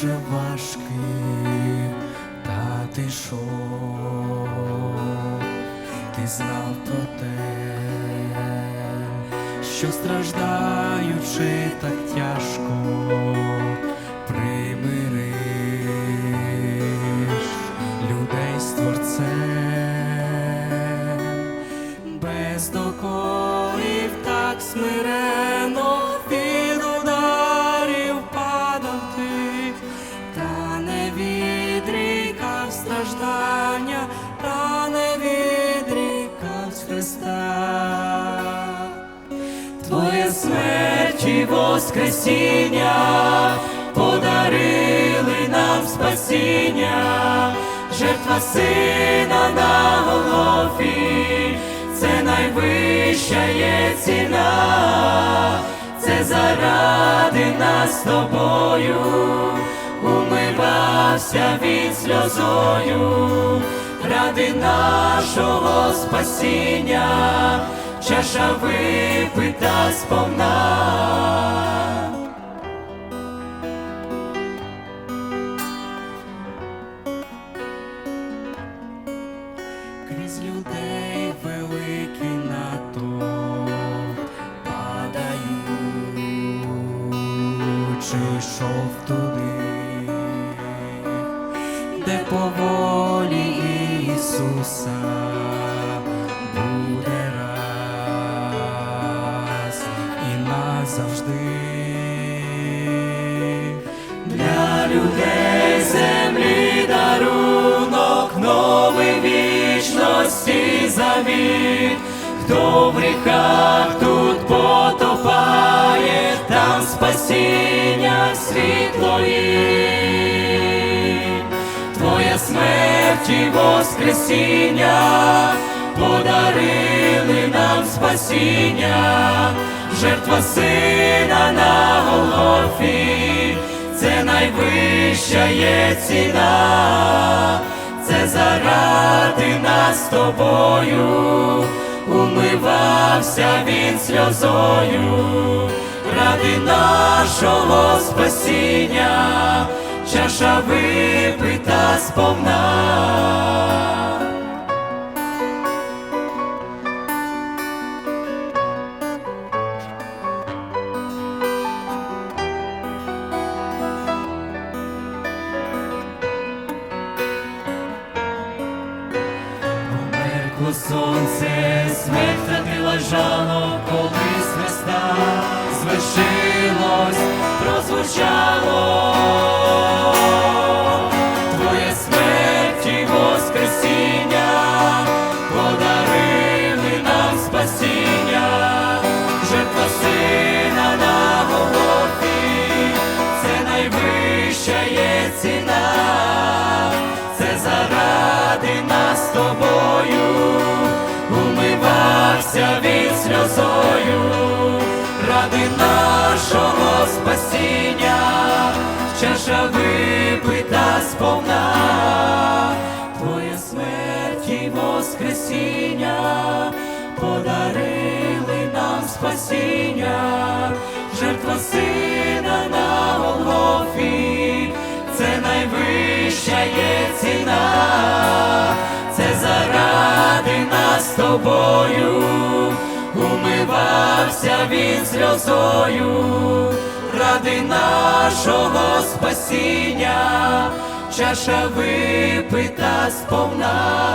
Дуже важкий, та ти йшов, ти знав про те, що страждаючи так тяжко, примириш людей з без докорів так смирено смерть воскресіння подарили нам спасіння, жертва сина на Голгофі, це найвища є ціна, це заради нас тобою, умивався він сльозою, ради нашого спасіння, чаша випита сповна. Крізь людей великий натовп падаючи йшов туди, де по волі Ісуса назавжди. Для людей землі дарунок новий вічності завіт, хто в гріхах тут потопає, там спасіння світло є. Твоя смерть і воскресіння подарили нам спасіння, жертва сина на Голгофі, це найвища є ціна, це заради нас тобою, умивався він сльозою, ради нашого спасіння, чаша випита сповна. Померкло сонце, смерть втратила жало, коли з Христа звершилось, прозвучало. Ради нашого спасіння, чаша випита сповна, Твоя смерть і воскресіння подарили нам спасіння, жертва сина на Голгофі, це найвища є ціна, це заради нас тобою, умивався він сльозою, ради нашого спасіння, чаша випита сповна.